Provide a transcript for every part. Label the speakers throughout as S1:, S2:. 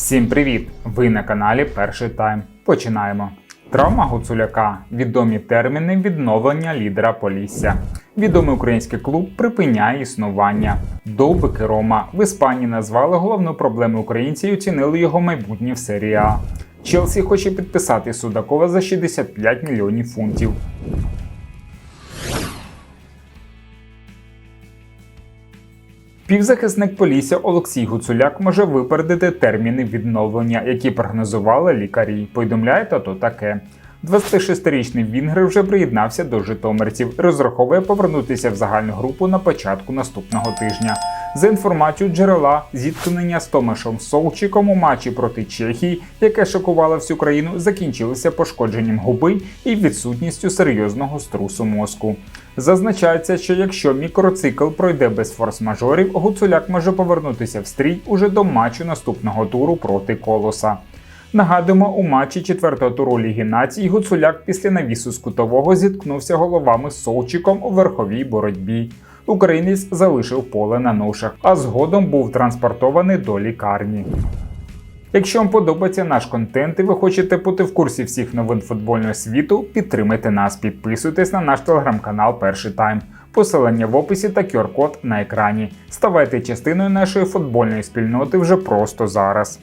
S1: Всім привіт! Ви на каналі Перший Тайм. Починаємо. Травма Гуцуляка. Відомі терміни відновлення лідера Полісся. Відомий український клуб припиняє існування. Довбики Рома в Іспанії назвали головну проблему українців і оцінили його майбутнє в серії А. Челсі хоче підписати Судакова за 65 мільйонів фунтів. Півзахисник Полісся Олексій Гуцуляк може випередити терміни відновлення, які прогнозували лікарі. Повідомляє тато таке. 26-річний Вінгер вже приєднався до житомирців. Розраховує повернутися в загальну групу на початку наступного тижня. За інформацією джерела, зіткнення з Томашем Солчиком у матчі проти Чехії, яке шокувало всю країну, закінчилося пошкодженням губи і відсутністю серйозного струсу мозку. Зазначається, що якщо мікроцикл пройде без форс-мажорів, Гуцуляк може повернутися в стрій уже до матчу наступного туру проти колоса. Нагадуємо, у матчі четвертого туру Ліги націй Гуцуляк після навісу з кутового зіткнувся головами з Солчиком у верховій боротьбі. Українець залишив поле на ношах, а згодом був транспортований до лікарні. Якщо вам подобається наш контент і ви хочете бути в курсі всіх новин футбольного світу, підтримайте нас, підписуйтесь на наш телеграм-канал Перший Тайм. Посилання в описі та QR-код на екрані. Ставайте частиною нашої футбольної спільноти вже просто зараз.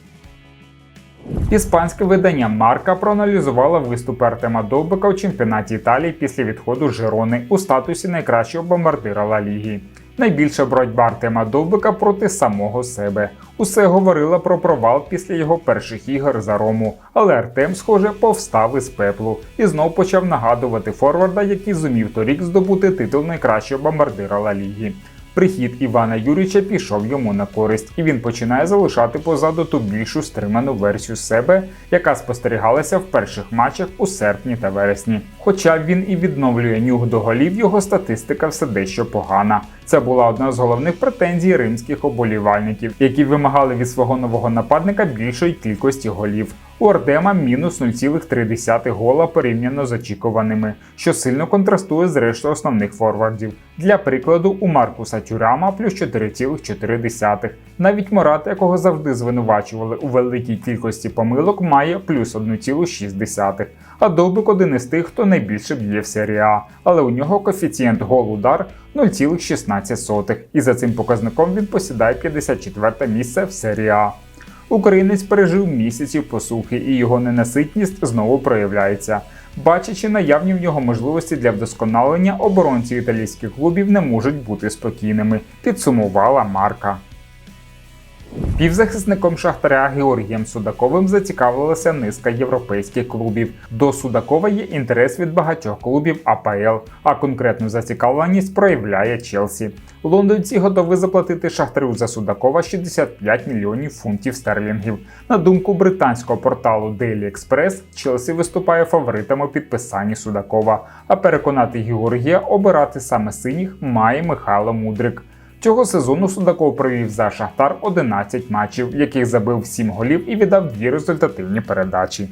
S1: Іспанське видання Марка проаналізувало виступи Артема Довбика у чемпіонаті Італії після відходу Жирони у статусі найкращого бомбардира Ла Ліги. Найбільша боротьба Артема Довбика проти самого себе. Усе говорило про провал після його перших ігор за Рому, але Артем, схоже, повстав із пеплу і знов почав нагадувати форварда, який зумів торік здобути титул найкращого бомбардира Ла Ліги. Прихід Івана Юріча пішов йому на користь, і він починає залишати позаду ту більшу стриману версію себе, яка спостерігалася в перших матчах у серпні та вересні. Хоча він і відновлює нюх до голів, його статистика все дещо погана. Це була одна з головних претензій римських оболівальників, які вимагали від свого нового нападника більшої кількості голів. У Артема мінус 0,3 гола порівняно з очікуваними, що сильно контрастує з рештою основних форвардів. Для прикладу, у Маркуса Тюрама плюс 4,4. Навіть Морат, якого завжди звинувачували у великій кількості помилок, має плюс 1,6. А Довбик один із тих, хто найбільше б'є в серії А, але у нього коефіцієнт гол-удар 0,16, і за цим показником він посідає 54 місце в серії А. Українець пережив місяців посухи, і його ненаситність знову проявляється. Бачачи наявні в нього можливості для вдосконалення, оборонці італійських клубів не можуть бути спокійними, підсумувала Марка. Півзахисником Шахтаря Георгієм Судаковим зацікавилася низка європейських клубів. До Судакова є інтерес від багатьох клубів АПЛ, а конкретну зацікавленість проявляє Челсі. Лондонці готові заплатити Шахтарю за Судакова 65 мільйонів фунтів стерлінгів. На думку британського порталу Daily Express, Челсі виступає фаворитом у підписанні Судакова. А переконати Георгія обирати саме синіх має Михайло Мудрик. Цього сезону Судаков провів за Шахтар 11 матчів, в яких забив 7 голів і віддав дві результативні передачі.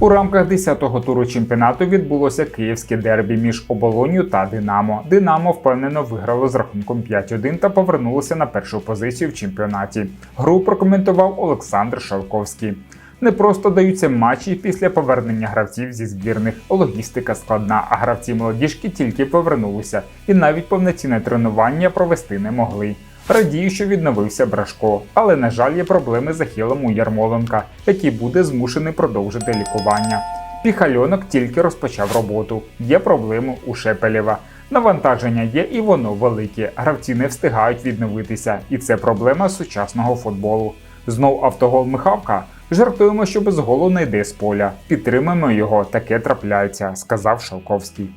S1: У рамках 10-го туру чемпіонату відбулося київське дербі між Оболонью та Динамо. Динамо впевнено виграло з рахунком 5-1 та повернулося на першу позицію в чемпіонаті. Гру прокоментував Олександр Шалковський. Не просто даються матчі після повернення гравців зі збірних. Логістика складна, а гравці молодіжки тільки повернулися, і навіть повноцінне тренування провести не могли. Радію, що відновився Брашко, але на жаль, є проблеми з Ахілом у Ярмоленка, який буде змушений продовжити лікування. Піхальонок тільки розпочав роботу. Є проблеми у Шепелєва. Навантаження є і воно велике. Гравці не встигають відновитися, і це проблема сучасного футболу. Знов автогол Михавка. Жартуємо, що без голу не йде з поля. Підтримаємо його, таке трапляється, сказав Шалковський.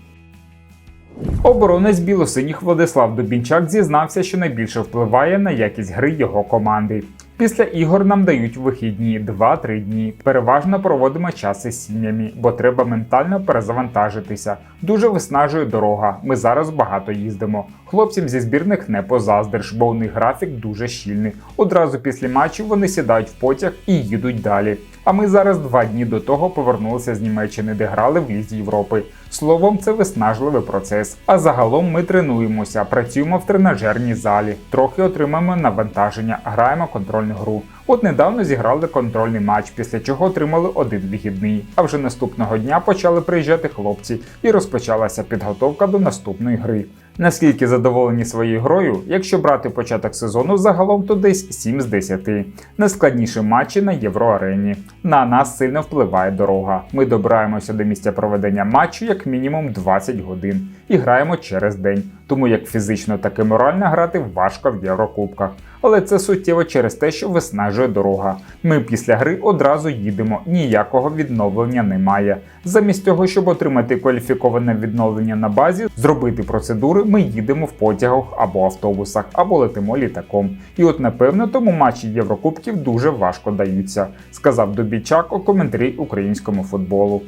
S1: Оборонець білосиніх Владислав Дубінчак зізнався, що найбільше впливає на якість гри його команди. Після ігор нам дають вихідні 2-3 дні. Переважно проводимо час із сім'ями, бо треба ментально перезавантажитися. Дуже виснажує дорога. Ми зараз багато їздимо. Хлопцям зі збірних не позаздриш, бо у них графік дуже щільний. Одразу після матчу вони сідають в потяг і їдуть далі. А ми зараз два дні до того повернулися з Німеччини, де грали в Лізі Європи. Словом, це виснажливий процес. А загалом ми тренуємося, працюємо в тренажерній залі, трохи отримаємо навантаження, граємо контрольну гру. От недавно зіграли контрольний матч, після чого отримали один вихідний. А вже наступного дня почали приїжджати хлопці, і розпочалася підготовка до наступної гри. Наскільки задоволені своєю грою, якщо брати початок сезону загалом, то десь 7 з 10. Найскладніші матчі на євроарені. На нас сильно впливає дорога. Ми добираємося до місця проведення матчу як мінімум 20 годин і граємо через день, тому як фізично, так і морально грати важко в Єврокубках. Але це суттєво через те, що виснажує дорога. Ми після гри одразу їдемо, ніякого відновлення немає. Замість того, щоб отримати кваліфіковане відновлення на базі, зробити процедури, ми їдемо в потягах або автобусах, або летимо літаком. І от напевно тому матчі Єврокубків дуже важко даються, сказав Добічак у коментарі українському футболу.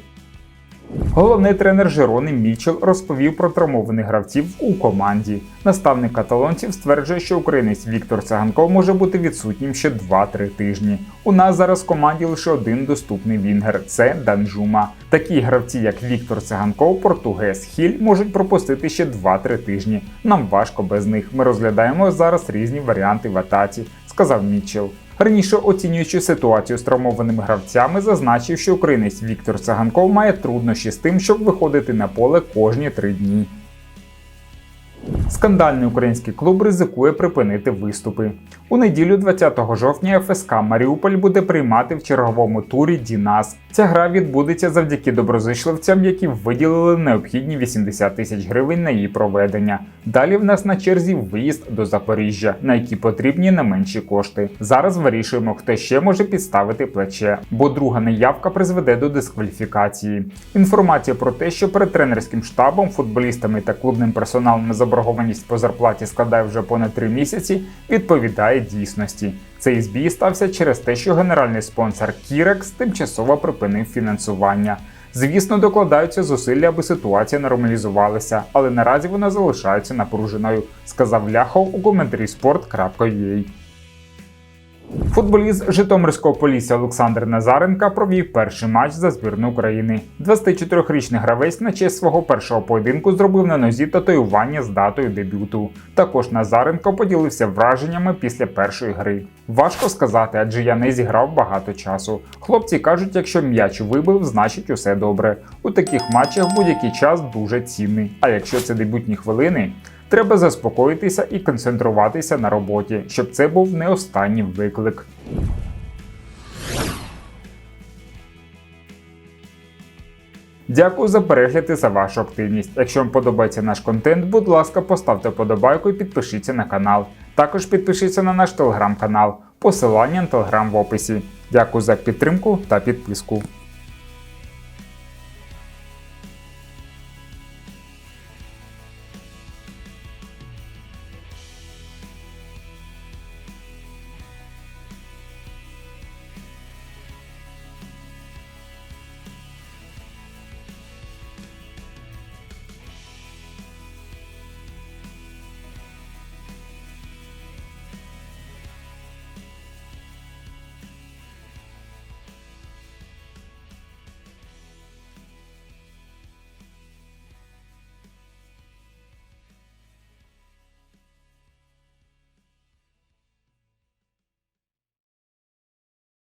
S1: Головний тренер Жерони Мічел розповів про травмованих гравців у команді. Наставник каталонців стверджує, що українець Віктор Циганков може бути відсутнім ще 2-3 тижні. У нас зараз в команді лише один доступний вінгер це Данжума. Такі гравці, як Віктор Циганков, Португес Хіль, можуть пропустити ще 2-3 тижні. Нам важко без них. Ми розглядаємо зараз різні варіанти в атаці, сказав Мічел. Раніше оцінюючи ситуацію з травмованими гравцями, зазначив, що українець Віктор Цаганков має труднощі з тим, щоб виходити на поле кожні три дні. Скандальний український клуб ризикує припинити виступи. У неділю 20 жовтня ФСК Маріуполь буде приймати в черговому турі Дінас. Ця гра відбудеться завдяки доброзичливцям, які виділили необхідні 80 тисяч гривень на її проведення. Далі в нас на черзі виїзд до Запоріжжя, на які потрібні не менші кошти. Зараз вирішуємо, хто ще може підставити плече, бо друга неявка призведе до дискваліфікації. Інформація про те, що перед тренерським штабом, футболістами та клубним персоналом на заборгованість по зарплаті складає вже понад 3 місяці, відповідає дійсності. Цей збій стався через те, що генеральний спонсор Кірекс тимчасово припинив фінансування. Звісно, докладаються зусилля, аби ситуація нормалізувалася, але наразі вона залишається напруженою, сказав Ляхов у коментарі sport.ua. Футболіст Житомирського полісся Олександр Назаренка провів перший матч за збірну України. 24-річний гравець на честь свого першого поєдинку зробив на нозі татуювання з датою дебюту. Також Назаренко поділився враженнями після першої гри. Важко сказати, адже я не зіграв багато часу. Хлопці кажуть, якщо м'яч вибив, значить усе добре. У таких матчах будь-який час дуже цінний. А якщо це дебютні хвилини, Треба заспокоїтися і концентруватися на роботі, щоб це був не останній виклик. Дякую за перегляд і за вашу активність. Якщо вам подобається наш контент, будь ласка, поставте подобайку і підпишіться на канал. Також підпишіться на наш телеграм-канал. Посилання на телеграм в описі. Дякую за підтримку та підписку.